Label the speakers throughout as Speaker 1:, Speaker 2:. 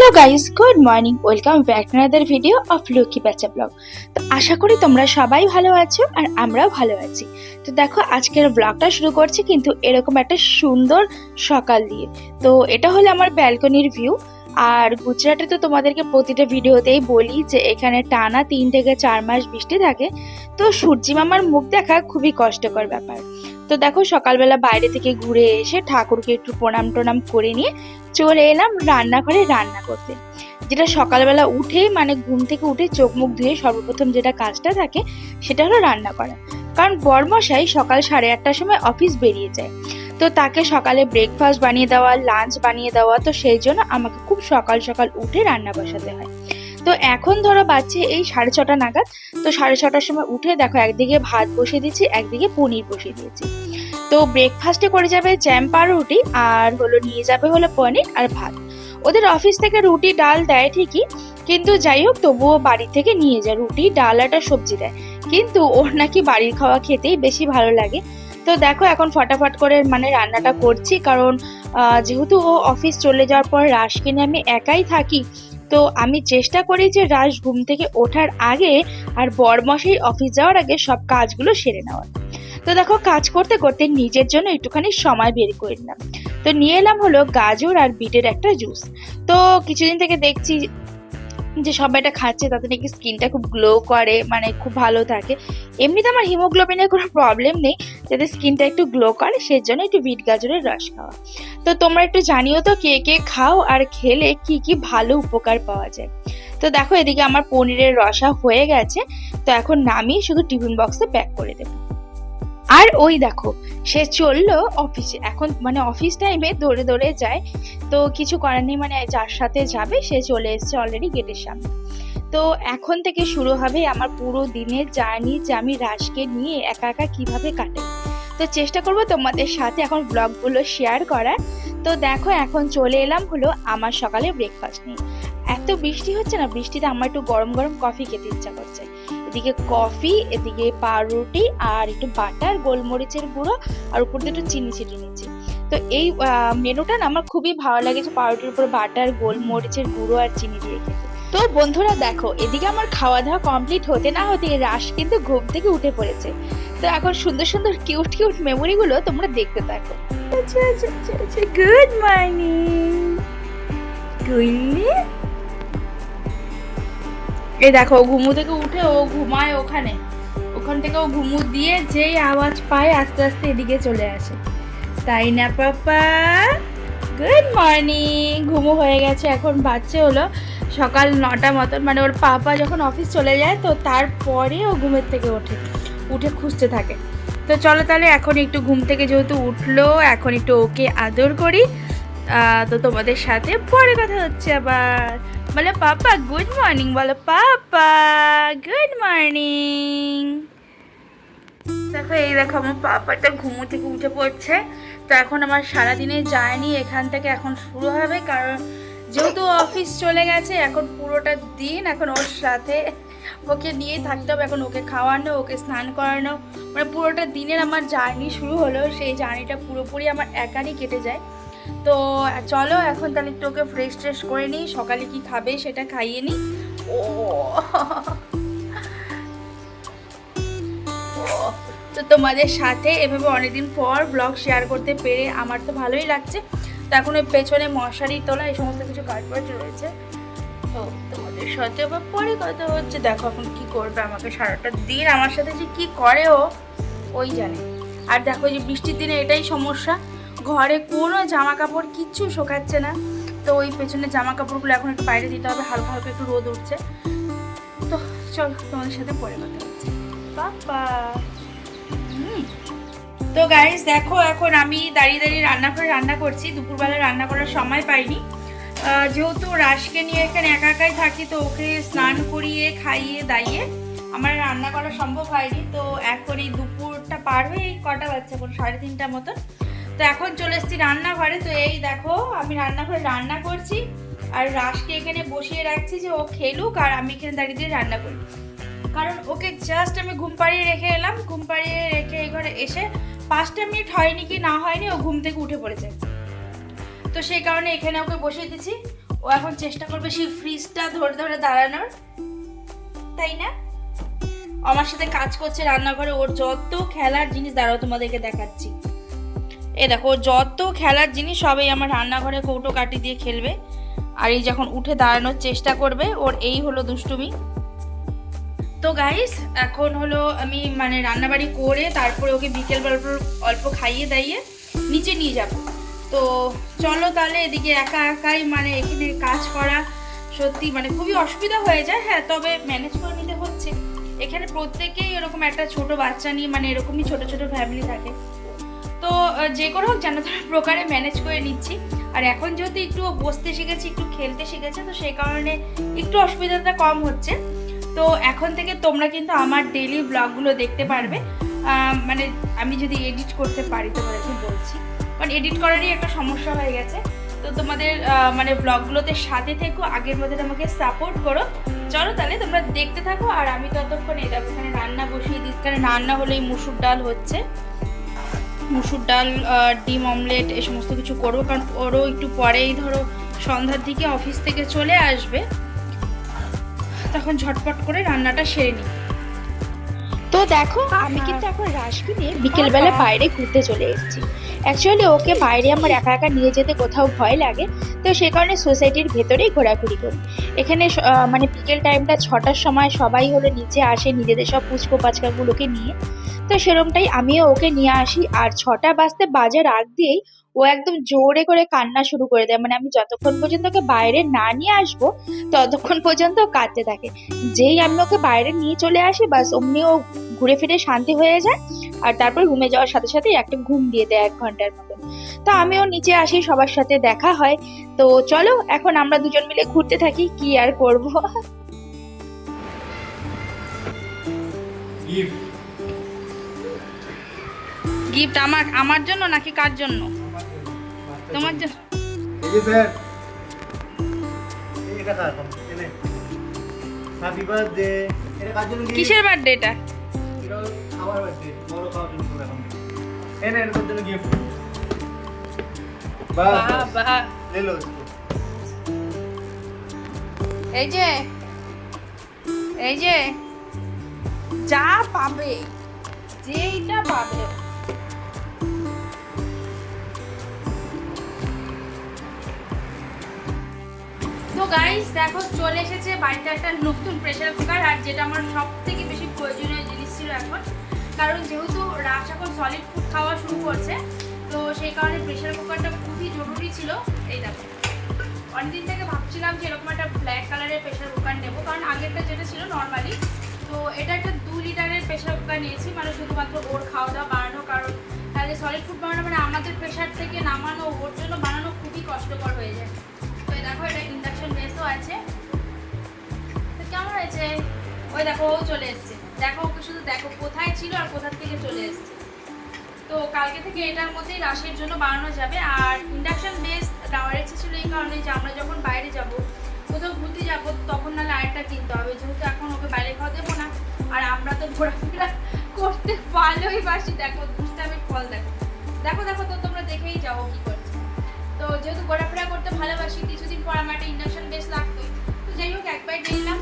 Speaker 1: Hello guys, good morning. Welcome back another video of লুকি বাচ্চা blog. তো আশা করি তোমরা সবাই ভালো আছো আর আমরাও ভালো আছি। তো দেখো, আজকের ব্লগটা শুরু করছি কিন্তু এরকম একটা সুন্দর সকাল দিয়ে। তো এটা হলো আমার ব্যালকনির ভিউ। আর গুজরাটে তো তোমাদেরকে প্রতিটা ভিডিওতেই বলি যে এখানে টানা তিন থেকে চার মাস বৃষ্টি থাকে, তো সূর্যি মামার মুখ দেখা খুবই কষ্টকর ব্যাপার। তো দেখো সকালবেলা বাইরে থেকে ঘুরে এসে ঠাকুরকে একটু প্রণাম টনাম করে নিয়ে চলে এলাম রান্নাঘরে রান্না করতে। যেটা সকালবেলা উঠেই মানে ঘুম থেকে উঠে চোখ মুখ ধুয়ে সর্বপ্রথম যেটা কাজটা থাকে সেটা হলো রান্না করা। কারণ বরমশাই সকাল সাড়ে আটটার সময় অফিস বেরিয়ে যায়। তো তাকে সকালে ব্রেকফাস্ট বানিয়ে দেওয়া লাঞ্চ বানিয়ে দেওয়া, তো সেই জন্য আমাকে খুব সকাল সকাল উঠে রান্না বসাতে হয়। তো এখন ধরো বাচ্চে এই সাড়ে ছটা নাগাদ, তো সাড়ে ছটার সময় উঠে দেখো একদিকে ভাত বসিয়ে দিচ্ছি, একদিকে পনির বসিয়ে দিয়েছি। তো ব্রেকফাস্টে করে যাবে জ্যাম রুটি, আর হলো নিয়ে যাবে হলো পনির আর ভাত। ওদের অফিস থেকে রুটি, ডাল দেয় ঠিকই, কিন্তু যাই হোক তবুও বাড়ি থেকে নিয়ে যায়। রুটি, ডাল একটা সবজি দেয়। কিন্তু ওর নাকি বাড়ির খাওয়া খেতেই বেশি ভালো লাগে। তো দেখো, এখন ফটাফট করে মানে রান্নাটা করছি, কারণ যেহেতু ও অফিস চলে যাওয়ার পর রাসকে নিয়ে আমি একাই থাকি, তো আমি চেষ্টা করি যে রাস ঘুম থেকে ওঠার আগে আর বরমশাই অফিস যাওয়ার আগে সব কাজগুলো সেরে নেওয়ার। তো দেখো, কাজ করতে করতে নিজের জন্য একটুখানি সময় বের করে নিলাম। তো নিয়ে এলাম হলো গাজর আর বিটের একটা জুস। তো কিছুদিন থেকে দেখছি যে সবাই এটা খাচ্ছে, তাতে নাকি স্কিনটা খুব গ্লো করে মানে খুব ভালো থাকে। এমনিতে আমার হিমোগ্লোবিনের কোনো প্রবলেম নেই যাতে স্কিনটা একটু গ্লো করে সেই জন্য একটু বিট গাজরের রস খাওয়া। তো তোমরা একটু জানিও তো কে কে খাও আর খেলে কি কি ভালো উপকার পাওয়া যায়। তো দেখো এদিকে আমার পনিরের রসা হয়ে গেছে, তো এখন নামিয়ে শুধু টিফিন বক্সে প্যাক করে দেবো। আর ওই দেখো, সে চলল অফিসে। এখন মানে অফিস টাইমে দৌড়ে দৌড়ে যায়। তো কিছু করার নেই মানে যার সাথে যাবে, সে চলে এসেছে অলরেডি গেটের সামনে। তো এখন থেকে শুরু হবে আমার পুরো দিনের জার্নি যে আমি রাজকে নিয়ে একা একা কীভাবে কাটাই তো চেষ্টা করব তোমাদের সাথে এখন ব্লগগুলো শেয়ার করার। তো দেখো, এখন চলে এলাম হলো আমার সকালে ব্রেকফাস্ট নিয়ে। এত বৃষ্টি হচ্ছে না? বৃষ্টিতে আমার একটু গরম গরম কফি খেতে ইচ্ছা করছে। এদিকে কফি এদিকে পাউরুটি আর একটু বাটার গোলমরিচের গুঁড়ো আর উপর দিয়ে একটু চিনি ছিটিয়ে নিচ্ছি। তো এই মেনুটা না আমার খুবই ভালো লাগেছে পাউরুটির উপর বাটার গোলমরিচের গুঁড়ো আর চিনি দিয়ে খেতে। তো বন্ধুরা দেখো, এদিকে আমার খাওয়া দাওয়া কমপ্লিট হতে না হতে রাশ কিন্তু ঘুম থেকে উঠে পড়েছে। তো এখন সুন্দর সুন্দর কিউট কিউট মেমোরিগুলো তোমরা দেখতে থাকো। আচ্ছা আচ্ছা আচ্ছা গুড মর্নিং এই দেখো ঘুমু থেকে উঠে ও ঘুমায় ওখানে। ওখান থেকে ও ঘুমু দিয়ে যেই আওয়াজ পায়, আস্তে আস্তে এদিকে চলে আসে। তাই না, পাপা? গুড মর্নিং ঘুমু হয়ে গেছে, এখন বাচ্চা হলো সকাল নটা মতন। মানে ওর পাপা যখন অফিস চলে যায়, তো তারপরে ও ঘুমের থেকে ওঠে। উঠে খুঁজতে থাকে। তো চলো তাহলে এখন একটু ঘুম থেকে যেহেতু উঠল, এখন একটু ওকে আদর করি। তো তোমাদের সাথে পরে কথা হচ্ছে আবার। বলো, পাপা গুড মর্নিং বলো, পাপা গুড মর্নিং দেখো, এই দেখো, আমার পাপাটা ঘুমো থেকে উঠে পড়ছে। তো এখন আমার সারাদিনে যায়নি, এখান থেকে এখন শুরু হবে। কারণ যেহেতু অফিস চলে গেছে, এখন পুরোটা দিন, এখন ওর সাথে ওকে নিয়েই থাকতে হবে। এখন ওকে খাওয়ানো, ওকে স্নান করানো মানে পুরোটা দিনের আমার জার্নি শুরু হলো। সেই জার্নিটা পুরোপুরি আমার একারই কেটে যায়। তো, চলো এখন তাহলে একটু ওকে ফ্রেশ ট্রেশ করে নিই। সকালে কি খাবে সেটা খাইয়ে নিই। ও, তো তোমাদের সাথে এভাবে অনেকদিন পর ব্লগ শেয়ার করতে পেরে আমার তো ভালোই লাগছে। তো এখন ওই পেছনে মশারি তোলা এই সমস্ত কিছু কাজবাজ রয়েছে। তো তোমাদের সাথে, আবার পরে কথা হচ্ছে, দেখো এখন কি করবে আমাকে সারাটা দিন আমার সাথে যে কি করে ও, ওই জানে। আর দেখো যে বৃষ্টির দিনে এটাই সমস্যা, ঘরে কোনো জামা কাপড় কিচ্ছু শোকাচ্ছে না। তো ওই পেছনে জামা কাপড়গুলো এখন একটু বাইরে দিতে হবে, হালকা হালকা একটু রোদ উঠছে। তো চল, তোমাদের সাথে পরে কথা হচ্ছে। বাবা। তো গাইস দেখো এখন আমি দাঁড়িয়ে দাঁড়িয়ে রান্না করে রান্না করছি, দুপুরবেলা রান্না করার সময় পাইনি। যেহেতু রাশকে নিয়ে এখানে একা একাই থাকি, তো ওকে স্নান করিয়ে, খাইয়ে, দাইয়ে আমার রান্না করা সম্ভব হয়নি। তো এখন এই দুপুরটা পার হয়ে এই কটা বাচ্চা এখন সাড়ে তিনটা মতন। তো এখন চলে এসেছি রান্নাঘরে। তো এই দেখো, আমি রান্নাঘরে রান্না করছি আর রাশকে এখানে বসিয়ে রাখছি যে ও খেলুক আর আমি এখানে দাঁড়িয়ে দিয়ে রান্না করি। কারণ ওকে জাস্ট আমি ঘুম পাড়িয়ে রেখে এলাম। ঘুম পাড়িয়ে রেখে এই ঘরে এসে পাঁচটা মিনিট হয়নি কি না হয়নি, ও ঘুম থেকে উঠে পড়েছে। তো সেই কারণে এখানে ওকে বসিয়ে দিচ্ছি ও এখন চেষ্টা করবে সেই ফ্রিজটা ধরে ধরে দাঁড়ানোর। তাই না? আমার সাথে কাজ করছে রান্নাঘরে। ওর যত খেলার জিনিস, দাঁড়াও তোমাদেরকে দেখাচ্ছি। এ দেখো যত খেলার জিনিস, সবই আমার রান্নাঘরে কৌটো কাটি দিয়ে খেলবে। আর এই যখন উঠে দাঁড়ানোর চেষ্টা করবে, ওর এই হলো দুষ্টুমি। তো গাইস এখন হলো আমি মানে রান্নাবাড়ি করে তারপরে ওকে বিকেল অল্প অল্প খাইয়ে দাইয়ে নিচে নিয়ে যাব। তো চলো তাহলে এদিকে একা একাই মানে এখানে কাজ করা সত্যি মানে খুবই অসুবিধা হয়ে যায় হ্যাঁ তবে ম্যানেজ করে নিতে হচ্ছে। এখানে প্রত্যেকেই এরকম একটা ছোট বাচ্চা নিয়ে মানে এরকমই ছোট ছোট ফ্যামিলি থাকে। তো যে কোনো হোক, যেন প্রকারে ম্যানেজ করে নিচ্ছি। আর এখন যেহেতু একটু বসতে শিখেছি, একটু খেলতে শিখেছে, তো সেই কারণে একটু অসুবিধাটা কম হচ্ছে। তো এখন থেকে তোমরা কিন্তু আমার ডেলি ব্লগগুলো দেখতে পারবে। মানে আমি যদি এডিট করতে পারি, তোমাদেরকে বলছি। কারণ এডিট করারই একটা সমস্যা হয়ে গেছে। তো তোমাদের মানে ব্লগগুলোতে সাথে থেকো, আগের মধ্যে আমাকে সাপোর্ট করো। চলো তাহলে তোমরা দেখতে থাকো, আর আমি ততক্ষণ দেখো এখানে রান্না বসিয়ে দিচ্ছি। কারণ রান্না হলো মুসুর ডাল হচ্ছে। মুসুর ডাল ডিম অমলেট এ সমস্ত কিছু করব। কারণ ওরও একটু পরেই ধরো সন্ধ্যার দিকে অফিস থেকে চলে আসবে। তখন ঝটপট করে রান্নাটা সেরে নিই। তো দেখো আমি কিন্তু এখন রাশকে নিয়ে বিকেলবেলা বাইরে ঘুরতে চলে এসেছি। অ্যাকচুয়ালি ওকে বাইরে আমার একা একা নিয়ে যেতে কোথাও ভয় লাগে তো সে কারণে সোসাইটির ভেতরেই ঘোরাঘুরি করি। এখানে মানে বিকেল টাইমটা ছটার সময় সবাই হলো নিচে আসে নিজেদের সব পুচকো পাচকাগুলোকে নিয়ে। তো সেরমটাই আমিও ওকে নিয়ে আসি আর ছটা বাজতে বাজার আগ দিয়েই ও একদম জোরে করে কান্না শুরু করে দেয়। মানে আমি যতক্ষণ পর্যন্ত ওকে বাইরে না নিয়ে আসব ততক্ষণ পর্যন্ত ও কাঁদতে থাকে। যেই আমি ওকে বাইরে নিয়ে চলে আসি বাস অমনি ও ঘুরে ফিরে শান্তি হয়ে যায় আর তারপর রুমে যাওয়ার সাথে সাথে একটা ঘুম দিয়ে দেয় এক ঘণ্টার মতন তো আমিও নিচে আসি সবার সাথে দেখা হয়। তো চলো এখন আমরা দুজন মিলে ঘুরতে থাকি কি আর করব?
Speaker 2: গিফট
Speaker 1: আমার আমার জন্য নাকি কার জন্য? তোমার জন্য? কিসের বার্থডে এটা?
Speaker 2: এখন এটা জন্য গিফট
Speaker 1: যেইটা পাবে তো গাইস দেখো, চলে এসেছে বাড়িতে একটা নতুন প্রেসার কুকার আর যেটা আমার সব থেকে বেশি প্রয়োজনীয় জিনিস এখন। কারণ যেহেতু রাস এখন সলিড ফুড খাওয়া শুরু করছে, তো সেই কারণে প্রেসার কুকারটা খুবই জরুরি ছিল। এই দেখো। অনেকদিন থেকে ভাবছিলাম যে এরকম একটা ব্ল্যাক কালারের প্রেসার কুকার নেব, কারণ আগেরটা যেটা ছিল নর্মালি তো এটা একটা দু লিটারের প্রেসার কুকার নিয়েছি মানে শুধুমাত্র ওর খাওয়া দাওয়া বানানো কারণ তাহলে সলিড ফুড বানানো মানে আমাদের প্রেশার থেকে নামানো, ওর জন্য বানানো খুবই কষ্টকর হয়ে যায়। তো দেখো, এটা ইন্ডাকশন বেসও আছে। তো কেমন হয়েছে? ওই দেখো, ও চলে এসছে। দেখো ওকে শুধু দেখো কোথায় ছিল আর কোথা থেকে চলে এসছে। তো কালকে থেকে এটার মধ্যেই রাশের জন্য বানানো যাবে আর ইন্ডাকশন বেস দেওয়ার ইচ্ছে ছিল এই কারণে যে আমরা যখন বাইরে যাব, কোথাও ঘুরতে যাব, তখন নাহলে আরেকটা কিনতে হবে। যেহেতু এখন ওকে বাইরে খাওয়া দেবো না, আর আমরা তো ঘোরাফেরা করতে ভালোই বাসি। দেখো দুষ্টামি ফল দেখো। দেখো দেখো তো তোমরা দেখেই যাও কি করছে। তো যেহেতু ঘোরাফেরা করতে ভালোবাসি, কিছুদিন পর আমার একটা ইন্ডাকশন বেস লাগতোই তো যাই হোক, একবার নিলাম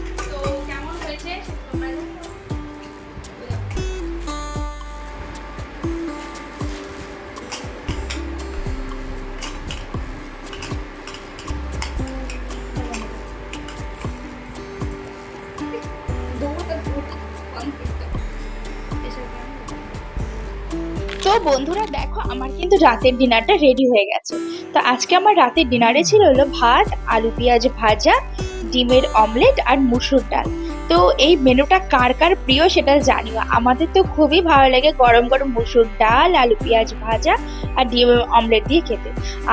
Speaker 1: বন্ধুরা দেখো, আমার কিন্তু রাতের ডিনারটা রেডি হয়ে গেছে। তো আজকে আমার রাতের ডিনারে ছিল হলো ভাত, আলু পেঁয়াজ ভাজা, ডিমের অমলেট আর মুসুর ডাল। তো এই মেনুটা কার কার প্রিয় সেটা জানিও। আমাদের তো খুবই ভালো লাগে গরম গরম মুসুর ডাল, আলু পেঁয়াজ ভাজা আর ডিমের অমলেট দিয়ে খেতে।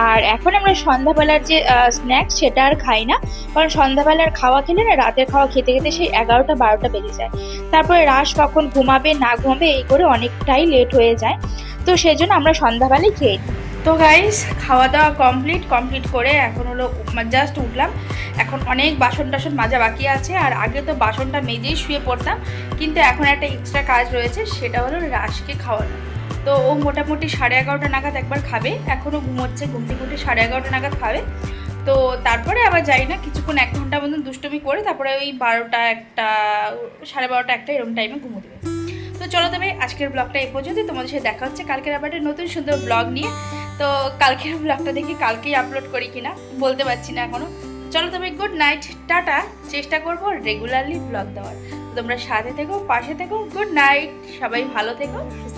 Speaker 1: আর এখন আমরা সন্ধ্যাবেলার যে স্ন্যাক্স সেটা আর খাই না। কারণ সন্ধ্যাবেলার খাওয়া খেলে না রাতের খাওয়া খেতে খেতে সেই এগারোটা, বারোটা বেজে যায়। তারপরে রাস কখন ঘুমাবে, না ঘুমাবে, এই করে অনেকটাই লেট হয়ে যায়। তো সেই জন্য আমরা সন্ধ্যাবেলায় খেয়ে নিই। তো গাইস খাওয়া দাওয়া কমপ্লিট কমপ্লিট করে এখন হলো জাস্ট উঠলাম। এখন অনেক বাসন টাসন মাজা বাকি আছে, আর আগে তো বাসনটা মেজেই শুয়ে পড়তাম, কিন্তু এখন একটা এক্সট্রা কাজ রয়েছে, সেটা হলো রাসকে খাওয়ানো। তো ও মোটামুটি সাড়ে এগারোটা নাগাদ একবার খাবে এখনও ঘুমোচ্ছে, ঘুম থেকে উঠে সাড়ে এগারোটা নাগাদ খাবে। তো তারপরে আবার যাই না, কিছুক্ষণ এক ঘণ্টা মতন দুষ্টুমি করে তারপরে ওই বারোটা একটা, সাড়ে বারোটা একটা এরকম টাইমে ঘুমো দেবে তো চলো তবে আজকের ব্লগটা এই পর্যন্ত তোমাদের সাথে দেখা হচ্ছে কালকের আবার নতুন সুন্দর ব্লগ নিয়ে। তো কালকের ব্লগটা দেখি কালকেই আপলোড করি কিনা বলতে পারছি না এখনও। চলো তবে গুড নাইট টাটা। চেষ্টা করব রেগুলারলি ব্লগ দেওয়ার। তোমরা সাথে থেকো, পাশে থেকো গুড নাইট সবাই ভালো থেকো, সুস্থ